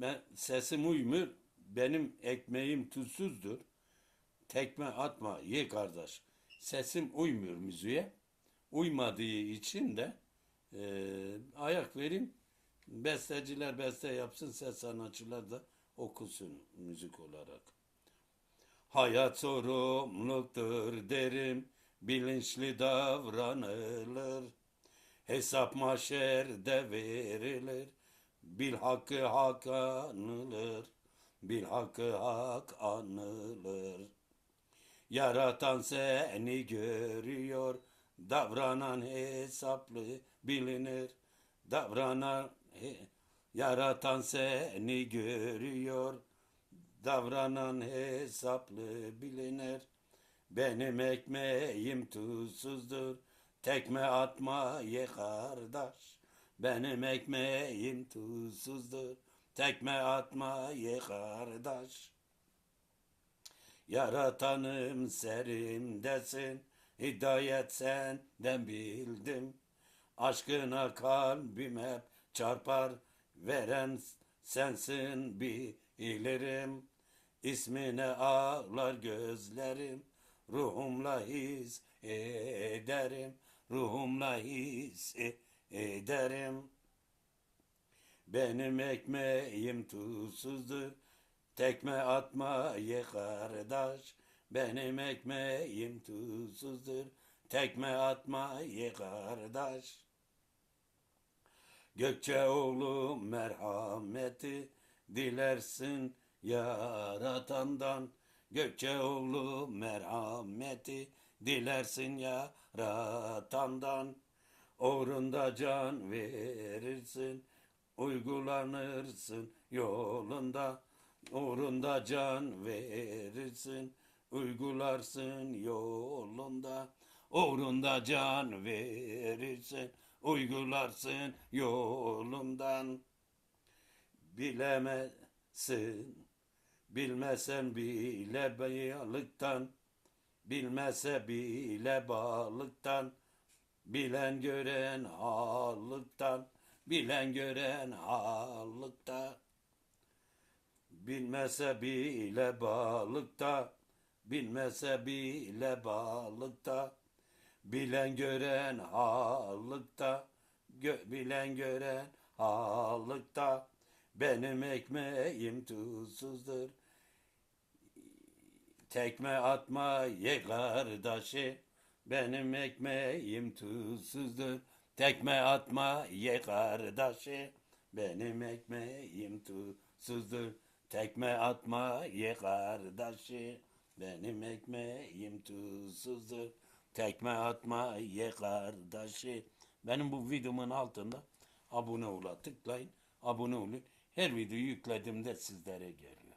ben sesim uymuyor. Benim ekmeğim tuzsuzdur. Tekme atma ye kardeş. Sesim uymuyor müziğe. Uymadığı için de e, ayak vereyim. Besteciler beste yapsın, ses sanatçılar da okusun müzik olarak. Hayat sorumluluktur derim, bilinçli davranılır. Hesap maşerde verilir, bil hakkı hak anılır, bil hakkı hak anılır. Yaratan seni görüyor, davranan hesaplı bilinir. Davranan, yaratan seni görüyor, davranan hesaplı bilinir. Benim ekmeğim tuzsuzdur, tekme atma ye kardeş. Benim ekmeğim tuzsuzdur, tekme atma ye kardeş. Yaratanım serimdesin, hidayet senden bildim. Aşkına kalbim hep çarpar, veren sensin bilirim. İsmine ağlar gözlerim, ruhumla his ederim, ruhumla his ederim. Benim ekmeğim tuzsuzdur, tekme atma ye kardeş. Benim ekmeğim tuzsuzdur, tekme atma ye kardeş. Gökçeoğlu merhameti dilersin yaratandan. Gökçeoğlu merhameti dilersin yaratandan. Uğrunda can verirsin, uygulanırsın yolunda. Uğrunda can verirsin, uygularsın yolunda. Uğrunda can verirsin, uygularsın yolundan. Bilemezsin, bilmesen bile balıktan. Bilmese bile balıktan. Bilen gören hallıktan, bilen gören hallıkta. Bilmese bile balıkta, bilmese bile balıkta. Bilen gören hallıkta, gö- bilen gören hallıkta. Benim ekmeğim tuzsuzdur. Tekme atma ye kardeşi. Benim ekmeğim tuzsuzdur. Tekme atma ye kardeşi. Benim ekmeğim tuzsuzdur. Tekme atma ye kardeşi. Benim ekmeğim tuzsuzdur. Tekme atma ye kardeşi. Benim bu videomun altında abone ola tıklayın. Abone olun. Her video yüklediğimde sizlere geliyor.